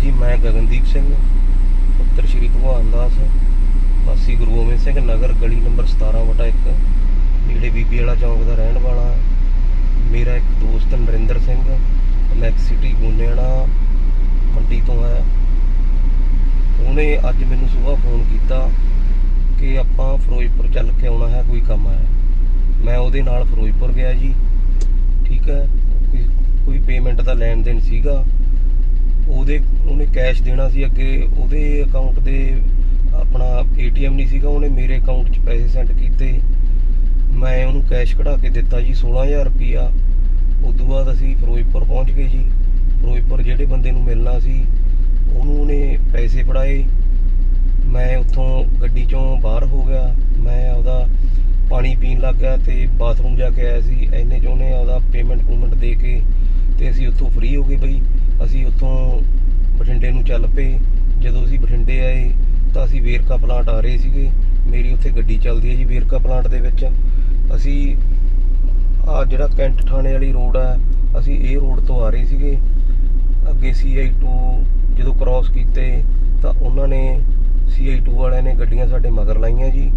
ਜੀ, ਮੈਂ ਗਗਨਦੀਪ ਸਿੰਘ, ਪੁੱਤਰ ਸ਼੍ਰੀ ਭਗਵਾਨ ਦਾਸ, ਵਾਸੀ ਗੁਰੂ ਗੋਬਿੰਦ ਸਿੰਘ ਨਗਰ, ਗਲੀ ਨੰਬਰ 17 ਵਟਾ 1 ਨੇੜੇ ਬੀਬੀ ਵਾਲਾ ਚੌਂਕ ਦਾ ਰਹਿਣ ਵਾਲਾ, ਮੇਰਾ ਇੱਕ ਦੋਸਤ ਨਰਿੰਦਰ ਸਿੰਘ ਮੈਕਸ ਸਿਟੀ ਗੋਨੇਣਾ, ਮੰਡੀ ਤੋਂ ਹੈ ਉਹਨੇ ਅੱਜ ਮੈਨੂੰ ਸਵੇਰ ਫੋਨ ਕੀਤਾ ਕਿ ਆਪਾਂ ਫਿਰੋਜ਼ਪੁਰ ਚੱਲ ਕੇ ਆਉਣਾ ਹੈ, ਕੋਈ ਕੰਮ ਹੈ। ਮੈਂ ਉਹਦੇ ਨਾਲ ਫਿਰੋਜ਼ਪੁਰ ਗਿਆ ਜੀ, ਠੀਕ ਹੈ, ਕੋਈ ਪੇਮੈਂਟ ਦਾ ਲੈਣ ਦੇਣ ਸੀਗਾ। ਉਹਦੇ ਉਹਨੇ ਕੈਸ਼ ਦੇਣਾ ਸੀ ਅੱਗੇ, ਉਹਦੇ ਅਕਾਊਂਟ ਦੇ ਆਪਣਾ ਏਟੀਐਮ ਨਹੀਂ ਸੀਗਾ, ਉਹਨੇ ਮੇਰੇ ਅਕਾਊਂਟ 'ਚ ਪੈਸੇ ਸੈਂਡ ਕੀਤੇ। ਮੈਂ ਉਹਨੂੰ ਕੈਸ਼ ਕਢਾ ਕੇ ਦਿੱਤਾ ਜੀ 16000 ਰੁਪਿਆ ਉਸ ਤੋਂ ਬਾਅਦ ਅਸੀਂ ਫਿਰੋਜ਼ਪੁਰ ਪਹੁੰਚ ਗਏ ਜੀ। ਫਿਰੋਜ਼ਪੁਰ ਜਿਹੜੇ ਬੰਦੇ ਨੂੰ ਮਿਲਣਾ ਸੀ, ਉਹਨੂੰ ਉਹਨੇ ਪੈਸੇ ਫੜਾਏ। ਮੈਂ ਉੱਥੋਂ ਗੱਡੀ ਚੋਂ ਬਾਹਰ ਹੋ ਗਿਆ। ਮੈਂ ਉਹਦਾ ਪਾਣੀ ਪੀਣ ਲੱਗ ਗਿਆ ਤੇ ਬਾਥਰੂਮ ਜਾ ਕੇ ਆਇਆ ਸੀ। ਐਨੇ ਚ ਉਹਨੇ ਉਹਦਾ ਪੇਮੈਂਟ ਪੂਮੈਂਟ ਦੇ ਕੇ ਤੇ ਅਸੀਂ ਉੱਥੋਂ ਫ੍ਰੀ ਹੋ ਗਏ ਬਈ। ਅਸੀਂ ਉੱਥੋਂ ਬਠਿੰਡੇ ਨੂੰ ਚੱਲ ਪਏ। ਜਦੋਂ ਅਸੀਂ ਬਠਿੰਡੇ ਆਏ, ਤਾਂ ਅਸੀਂ ਵੇਰਕਾ ਪਲਾਂਟ ਆ ਰਹੇ ਸੀਗੇ। ਮੇਰੀ ਉੱਥੇ ਗੱਡੀ ਚੱਲਦੀ ਹੈ ਜੀ ਵੇਰਕਾ ਪਲਾਂਟ ਦੇ ਵਿੱਚ। ਅਸੀਂ ਆ ਜਿਹੜਾ ਕੈਂਟ ਥਾਣੇ ਵਾਲੀ ਰੋਡ ਆ, ਅਸੀਂ ਇਹ ਰੋਡ ਤੋਂ ਆ ਰਹੇ ਸੀਗੇ। ਅੱਗੇ CI2 ਜਦੋਂ ਕ੍ਰਾਸ ਕੀਤੇ, ਤਾਂ ਉਹਨਾਂ ਨੇ CI2 ਵਾਲਿਆਂ ਨੇ ਗੱਡੀਆਂ ਸਾਡੇ ਮਗਰ ਲਾਈਆਂ ਜੀ।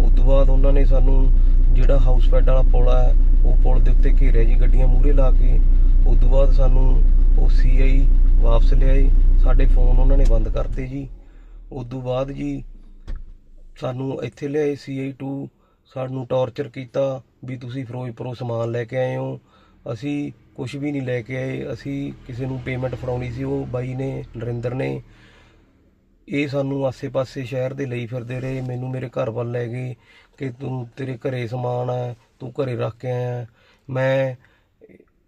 ਉਸ ਤੋਂ ਬਾਅਦ ਉਹਨਾਂ ਨੇ ਸਾਨੂੰ ਜਿਹੜਾ ਹਾਊਸ ਫੈਡ ਵਾਲਾ ਪੁਲ ਆ, ਉਹ ਪੁਲ ਦੇ ਉੱਤੇ ਘੇਰਿਆ ਜੀ ਗੱਡੀਆਂ ਮੂਹਰੇ ਲਾ ਕੇ। ਉਸ ਤੋਂ ਬਾਅਦ ਸਾਨੂੰ ਉਹ CI ਵਾਪਸ ਲਿਆਏ। ਸਾਡੇ ਫੋਨ ਉਹਨਾਂ ਨੇ ਬੰਦ ਕਰਤੇ ਜੀ। ਉਸ ਤੋਂ ਬਾਅਦ ਜੀ ਸਾਨੂੰ ਇੱਥੇ ਲਿਆਏ CI2 ਸਾਨੂੰ ਟੌਰਚਰ ਕੀਤਾ ਵੀ ਤੁਸੀਂ ਫਿਰੋਜ਼ਪੁਰੋਂ ਸਮਾਨ ਲੈ ਕੇ ਆਏ ਹੋ। ਅਸੀਂ ਕੁਝ ਵੀ ਨਹੀਂ ਲੈ ਕੇ ਆਏ। ਅਸੀਂ ਕਿਸੇ ਨੂੰ ਪੇਮੈਂਟ ਫੜਾਉਣੀ ਸੀ, ਉਹ ਬਾਈ ਨੇ, ਨਰਿੰਦਰ ਨੇ। ਇਹ ਸਾਨੂੰ ਆਸੇ-ਪਾਸੇ ਸ਼ਹਿਰ ਦੇ ਲਈ ਫਿਰਦੇ ਰਹੇ। ਮੈਨੂੰ ਮੇਰੇ ਘਰ ਵੱਲ ਲੈ ਗਏ ਕਿ ਤੂੰ ਤੇਰੇ ਘਰੇ ਸਮਾਨ ਹੈ ਤੂੰ ਘਰੇ ਰੱਖ ਕੇ ਆਇਆ। ਮੈਂ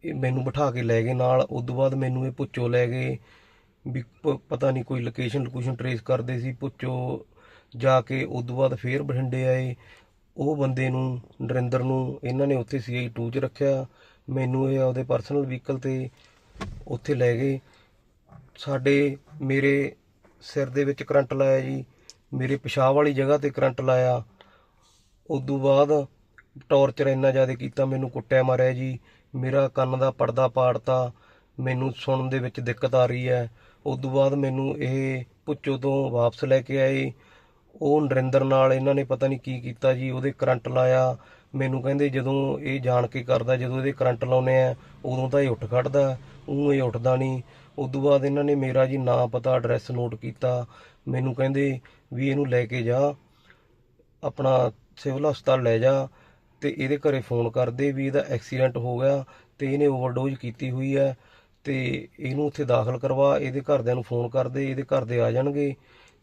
ਇਹ ਮੈਨੂੰ ਬਿਠਾ ਕੇ ਲੈ ਗਏ ਨਾਲ, ਉਸ ਤੋਂ ਬਾਅਦ ਮੈਨੂੰ ਇਹ ਪੁੱਛੋ ਲੈ ਗਏ ਵੀ ਪਤਾ ਨਹੀਂ ਕੋਈ ਲੋਕੇਸ਼ਨ ਲੋਕੇਸ਼ਨ ਟਰੇਸ ਕਰਦੇ ਸੀ, ਪੁੱਛੋ ਜਾ ਕੇ, ਉਸ ਤੋਂ ਬਾਅਦ ਫੇਰ ਬਠਿੰਡੇ ਆਏ। ਉਹ ਬੰਦੇ ਨੂੰ, ਨਰਿੰਦਰ ਨੂੰ, ਇਹਨਾਂ ਨੇ ਉੱਥੇ CI2 ਚ ਰੱਖਿਆ। ਮੈਨੂੰ ਇਹ ਆਪਦੇ ਪਰਸਨਲ ਵਹੀਕਲ ਤੇ ਉੱਥੇ ਲੈ ਗਏ। ਸਾਡੇ, ਮੇਰੇ ਸਿਰ ਦੇ ਵਿੱਚ ਕਰੰਟ ਲਾਇਆ ਜੀ। ਮੇਰੇ ਪਿਸ਼ਾਬ ਵਾਲੀ ਜਗ੍ਹਾ ਤੇ ਕਰੰਟ ਲਾਇਆ। ਉਦੋਂ ਬਾਅਦ ਟੌਰਚਰ ਇੰਨਾ ਜ਼ਿਆਦਾ ਕੀਤਾ, ਮੈਨੂੰ ਕੁੱਟਿਆ ਮਾਰਿਆ ਜੀ। ਮੇਰਾ ਕੰਨ ਦਾ ਪਰਦਾ ਪਾੜਤਾ, ਮੈਨੂੰ ਸੁਣਨ ਦੇ ਵਿੱਚ ਦਿੱਕਤ ਆ ਰਹੀ ਹੈ। ਉਦੋਂ ਬਾਅਦ ਮੈਨੂੰ ਇਹ ਪੁੱਚੋ ਤੋਂ ਵਾਪਸ ਲੈ ਕੇ ਆਏ। ਉਹ ਨਰਿੰਦਰ ਨਾਲ ਇਹਨਾਂ ਨੇ ਪਤਾ ਨਹੀਂ ਕੀ ਕੀਤਾ ਜੀ, ਉਹਦੇ ਕਰੰਟ ਲਾਇਆ। ਮੈਨੂੰ ਕਹਿੰਦੇ ਜਦੋਂ ਇਹ ਜਾਣ ਕੇ ਕਰਦਾ, ਜਦੋਂ ਇਹਦੇ ਕਰੰਟ ਲਾਉਨੇ ਆ, ਉਦੋਂ ਤਾਂ ਇਹ ਉੱਠ ਖੜਦਾ ਉਹ ਇਹ ਉੱਠਦਾ ਨਹੀਂ। ਉਦੋਂ ਬਾਅਦ ਇਹਨਾਂ ਨੇ ਮੇਰਾ ਜੀ ਨਾਂ ਪਤਾ ਐਡਰੈਸ ਨੋਟ ਕੀਤਾ। ਮੈਨੂੰ ਕਹਿੰਦੇ ਵੀ ਇਹਨੂੰ ਲੈ ਕੇ ਜਾ, ਆਪਣਾ ਸਿਵਲ ਹਸਪਤਾਲ ਲੈ ਜਾ। ਤੇ ਇਹਦੇ ਘਰੇ ਫੋਨ ਕਰਦੇ ਵੀ ਇਹਦਾ ਐਕਸੀਡੈਂਟ ਹੋ ਗਿਆ ਤੇ ਇਹਨੇ ਓਵਰਡੋਜ਼ ਕੀਤੀ ਹੋਈ ਹੈ ਤੇ ਇਹਨੂੰ ਉੱਥੇ ਦਾਖਲ ਕਰਵਾ, ਇਹਦੇ ਘਰਦਿਆਂ ਨੂੰ ਫੋਨ ਕਰਦੇ, ਇਹਦੇ ਘਰ ਦੇ ਆ ਜਾਣਗੇ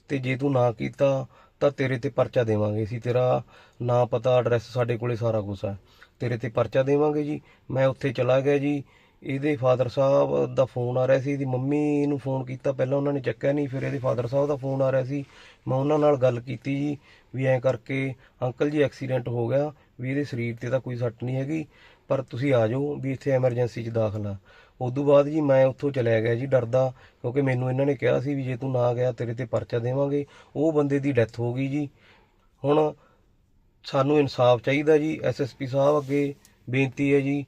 ਤੇ ਜੇ ਤੂੰ ਨਾ ਕੀਤਾ ਤਾਂ ਤੇਰੇ ਤੇ ਪਰਚਾ ਦੇਵਾਂਗੇ ਅਸੀਂ। ਤੇਰਾ ਨਾਂ, ਪਤਾ, ਐਡਰੈਸ ਸਾਡੇ ਕੋਲੇ ਸਾਰਾ ਕੁਝ ਹੈ। ਤੇਰੇ ਤੇ ਪਰਚਾ ਦੇਵਾਂਗੇ ਜੀ। ਮੈਂ ਉੱਥੇ ਚਲਾ ਗਿਆ ਜੀ। ਇਹਦੇ ਫਾਦਰ ਸਾਹਿਬ ਦਾ ਫੋਨ ਆ ਰਿਹਾ ਸੀ, ਇਹਦੀ ਮੰਮੀ ਨੂੰ ਫੋਨ ਕੀਤਾ, ਪਹਿਲਾਂ ਉਹਨਾਂ ਨੇ ਚੱਕਿਆ ਨਹੀਂ, ਫਿਰ ਇਹਦੇ ਫਾਦਰ ਸਾਹਿਬ ਦਾ ਫੋਨ ਆ ਰਿਹਾ ਸੀ। ਮੈਂ ਉਹਨਾਂ ਨਾਲ ਗੱਲ ਕੀਤੀ ਜੀ, ਵੀ ਐਂ ਕਰਕੇ ਅੰਕਲ ਜੀ ਐਕਸੀਡੈਂਟ ਹੋ ਗਿਆ, ਵੀ ਇਹਦੇ ਸਰੀਰ ਤੇ ਤਾਂ ਕੋਈ ਸੱਟ ਨਹੀਂ ਹੈਗੀ, ਪਰ ਤੁਸੀਂ ਆ ਜਾਓ ਵੀ ਇੱਥੇ ਐਮਰਜੈਂਸੀ 'ਚ ਦਾਖਲ ਆ। ਉਦੋਂ ਬਾਅਦ ਜੀ ਮੈਂ ਉੱਥੋਂ ਚਲਿਆ ਗਿਆ ਜੀ ਡਰਦਾ, ਕਿਉਂਕਿ ਮੈਨੂੰ ਇਹਨਾਂ ਨੇ ਕਿਹਾ ਸੀ ਵੀ ਜੇ ਤੂੰ ਨਾ ਗਿਆ, ਤੇਰੇ ਤੇ ਪਰਚਾ ਦੇਵਾਂਗੇ। ਉਹ ਬੰਦੇ ਦੀ ਡੈਥ ਹੋ ਗਈ ਜੀ। ਹੁਣ ਸਾਨੂੰ ਇਨਸਾਫ ਚਾਹੀਦਾ ਜੀ ਐਸਐਸਪੀ ਸਾਹਿਬ ਅੱਗੇ ਬੇਨਤੀ ਹੈ ਜੀ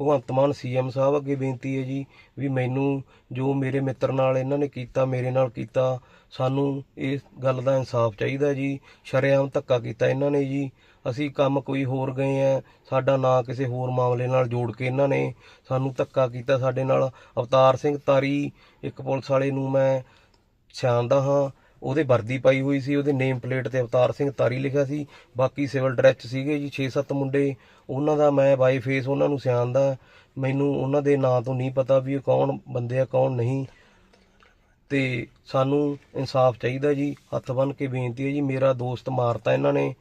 ਭਗਵੰਤ ਮਾਨ ਸੀਐਮ ਸਾਹਿਬ ਅੱਗੇ ਬੇਨਤੀ ਹੈ ਜੀ ਵੀ ਮੈਨੂੰ ਜੋ ਮੇਰੇ ਮਿੱਤਰ ਨਾਲ ਇਹਨਾਂ ਨੇ ਕੀਤਾ, ਮੇਰੇ ਨਾਲ ਕੀਤਾ, ਸਾਨੂੰ ਇਸ ਗੱਲ ਦਾ ਇਨਸਾਫ ਚਾਹੀਦਾ ਜੀ। ਸ਼ਰੇਆਮ ਧੱਕਾ ਕੀਤਾ ਇਹਨਾਂ ਨੇ ਜੀ। ਅਸੀਂ ਕੰਮ ਕੋਈ ਹੋਰ ਗਏ ਆ ਸਾਡਾ ਨਾਂ ਕਿਸੇ ਹੋਰ ਮਾਮਲੇ ਨਾਲ ਜੋੜ ਕੇ ਇਹਨਾਂ ਨੇ ਸਾਨੂੰ ਧੱਕਾ ਕੀਤਾ ਸਾਡੇ ਨਾਲ। ਅਵਤਾਰ ਸਿੰਘ ਤਾਰੀ, ਇੱਕ ਪੁਲਿਸ ਵਾਲੇ ਨੂੰ ਮੈਂ ਛਾਣਦਾ ਹਾਂ। ਉਹਦੇ ਵਰਦੀ ਪਾਈ ਹੋਈ ਸੀ, ਉਹਦੇ ਨੇਮ ਪਲੇਟ ਤੇ ਅਵਤਾਰ ਸਿੰਘ ਤਾਰੀ ਲਿਖਿਆ ਸੀ, ਬਾਕੀ ਸਿਵਲ ਡਰੈਸ ਸੀਗੇ ਜੀ 6-7 ਮੁੰਡੇ, ਉਹਨਾਂ ਦਾ ਮੈਂ ਬਾਈ ਫੇਸ ਉਹਨਾਂ ਨੂੰ ਸਿਆਣਦਾ, ਮੈਨੂੰ ਉਹਨਾਂ ਦੇ ਨਾਂ ਤੋਂ ਨਹੀਂ ਪਤਾ ਵੀ ਇਹ ਕੌਣ ਬੰਦੇ ਆ, ਕੌਣ ਨਹੀਂ, ਤੇ ਸਾਨੂੰ ਇਨਸਾਫ ਚਾਹੀਦਾ ਜੀ, ਹੱਥ ਬੰਨ ਕੇ ਬੇਨਤੀ ਹੈ ਜੀ, ਮੇਰਾ ਦੋਸਤ ਮਾਰਤਾ ਇਹਨਾਂ ਨੇ